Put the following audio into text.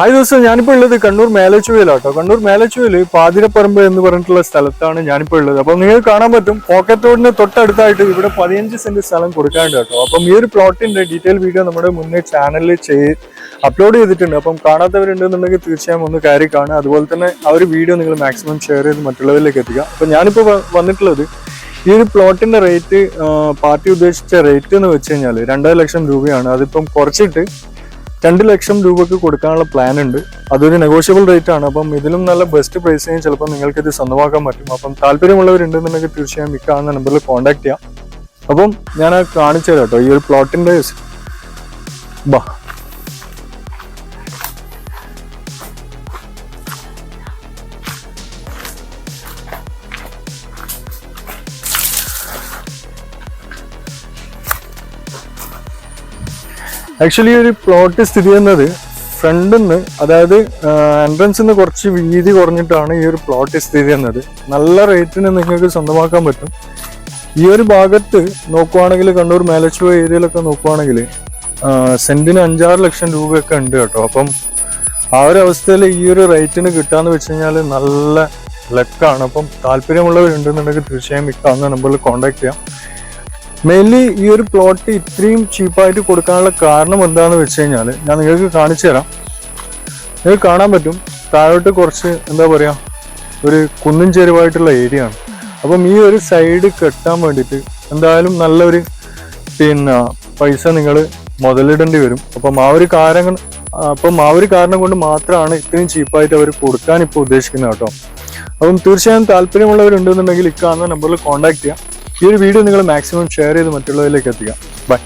Hi ദിവസം ഞാനിപ്പോൾ ഉള്ളത് കണ്ണൂർ മേലച്ചുവയിലാട്ടോ. കണ്ണൂർ മേലച്ചുവയിൽ പാതിരപ്പറമ്പ് എന്ന് പറഞ്ഞിട്ടുള്ള സ്ഥലത്താണ് ഞാനിപ്പോൾ ഉള്ളത്. അപ്പം നിങ്ങൾക്ക് കാണാൻ പറ്റും പോക്കറ്റ് റോഡിന് തൊട്ടടുത്തായിട്ട് ഇവിടെ പതിനഞ്ച് സെന്റ് സ്ഥലം കൊടുക്കാണ്ട് കേട്ടോ. അപ്പം ഈ ഒരു പ്ലോട്ടിന്റെ ഡീറ്റെയിൽ വീഡിയോ നമ്മുടെ മുന്നേ ചാനലിൽ ചെയ്ത് അപ്ലോഡ് ചെയ്തിട്ടുണ്ട്. അപ്പം കാണാത്തവരുണ്ടെന്നുണ്ടെങ്കിൽ തീർച്ചയായും ഒന്ന് കയറി കാണുക. അതുപോലെ തന്നെ ആ ഒരു വീഡിയോ നിങ്ങൾ മാക്സിമം ഷെയർ ചെയ്ത് മറ്റുള്ളവരിലേക്ക് എത്തിക്കുക. അപ്പം ഞാനിപ്പോൾ വ- വന്നിട്ടുള്ളത് ഈ ഒരു പ്ലോട്ടിന്റെ റേറ്റ് പാർട്ടി ഉദ്ദേശിച്ച റേറ്റ് എന്ന് വെച്ച് കഴിഞ്ഞാൽ രണ്ടര ലക്ഷം രൂപയാണ്. അതിപ്പം കുറച്ചിട്ട് രണ്ട് ലക്ഷം രൂപക്ക് കൊടുക്കാനുള്ള പ്ലാൻ ഉണ്ട്. അതൊരു നെഗോഷ്യബിൾ റേറ്റ് ആണ്. അപ്പം ഇതിലും നല്ല ബെസ്റ്റ് പ്രൈസ് പ്രൈസിന് ചിലപ്പോൾ നിങ്ങൾക്ക് ഇത് സ്വന്തമാക്കാൻ പറ്റും. അപ്പം താല്പര്യമുള്ളവരുണ്ടെന്നുണ്ടെങ്കിൽ തീർച്ചയായും ഈ കാണുന്ന നമ്പറിൽ കോൺടാക്ട് ചെയ്യാം. അപ്പം ഞാൻ കാണിച്ചു തരാം കേട്ടോ ഈ ഒരു പ്ലോട്ടിന്റെ ബാ. ആക്ച്വലി ഒരു പ്ലോട്ട് സ്ഥിതി ചെയ്യുന്നത് ഫ്രണ്ടിൽ നിന്ന് അതായത് എൻട്രൻസിൽ നിന്ന് കുറച്ച് വീതി കുറഞ്ഞിട്ടാണ് ഈ ഒരു പ്ലോട്ട് സ്ഥിതി ചെയ്യുന്നത്. നല്ല റേറ്റിന് നിങ്ങൾക്ക് സ്വന്തമാക്കാൻ പറ്റും. ഈ ഒരു ഭാഗത്ത് നോക്കുവാണെങ്കിൽ കണ്ണൂർ മേലച്ചുവ ഏരിയയിലൊക്കെ നോക്കുവാണെങ്കിൽ സെന്റിന് അഞ്ചാറ് ലക്ഷം രൂപയൊക്കെ ഉണ്ട് കേട്ടോ. അപ്പം ആ ഒരു അവസ്ഥയിൽ ഈ ഒരു റേറ്റിന് കിട്ടാന്ന് വെച്ച് കഴിഞ്ഞാൽ നല്ല ലക്കാണ് അപ്പം താല്പര്യമുള്ളവരുണ്ടെന്നുണ്ടെങ്കിൽ തീർച്ചയായും ഈ നമ്പറിൽ കോൺടാക്ട് ചെയ്യാം. മെയിൻലി ഈ ഒരു പ്ലോട്ട് ഇത്രയും ചീപ്പായിട്ട് കൊടുക്കാനുള്ള കാരണം എന്താണെന്ന് വെച്ച് കഴിഞ്ഞാൽ ഞാൻ നിങ്ങൾക്ക് കാണിച്ചു തരാം. നിങ്ങൾക്ക് കാണാൻ പറ്റും. താഴോട്ട് കുറച്ച് എന്താ പറയുക ഒരു കുന്നും ചെരുവായിട്ടുള്ള ഏരിയ ആണ്. അപ്പം ഈ ഒരു സൈഡ് കെട്ടാൻ വേണ്ടിയിട്ട് എന്തായാലും നല്ലൊരു പിന്നെ പൈസ നിങ്ങൾ മുതലിടേണ്ടി വരും. അപ്പം ആ ഒരു കാരണം അപ്പം ആ ഒരു കാരണം കൊണ്ട് മാത്രമാണ് ഇത്രയും ചീപ്പായിട്ട് അവർ കൊടുക്കാൻ ഇപ്പോൾ ഉദ്ദേശിക്കുന്നത് കേട്ടോ. അപ്പം തീർച്ചയായും താല്പര്യമുള്ളവരുണ്ടെന്നുണ്ടെങ്കിൽ ഈ കാണുന്ന നമ്പറിൽ കോൺടാക്ട് ചെയ്യാം. ഈ ഒരു വീഡിയോ നിങ്ങൾ മാക്സിമം ഷെയർ ചെയ്ത് മറ്റുള്ളവരിലേക്ക് എത്തിക്കാം. ബൈ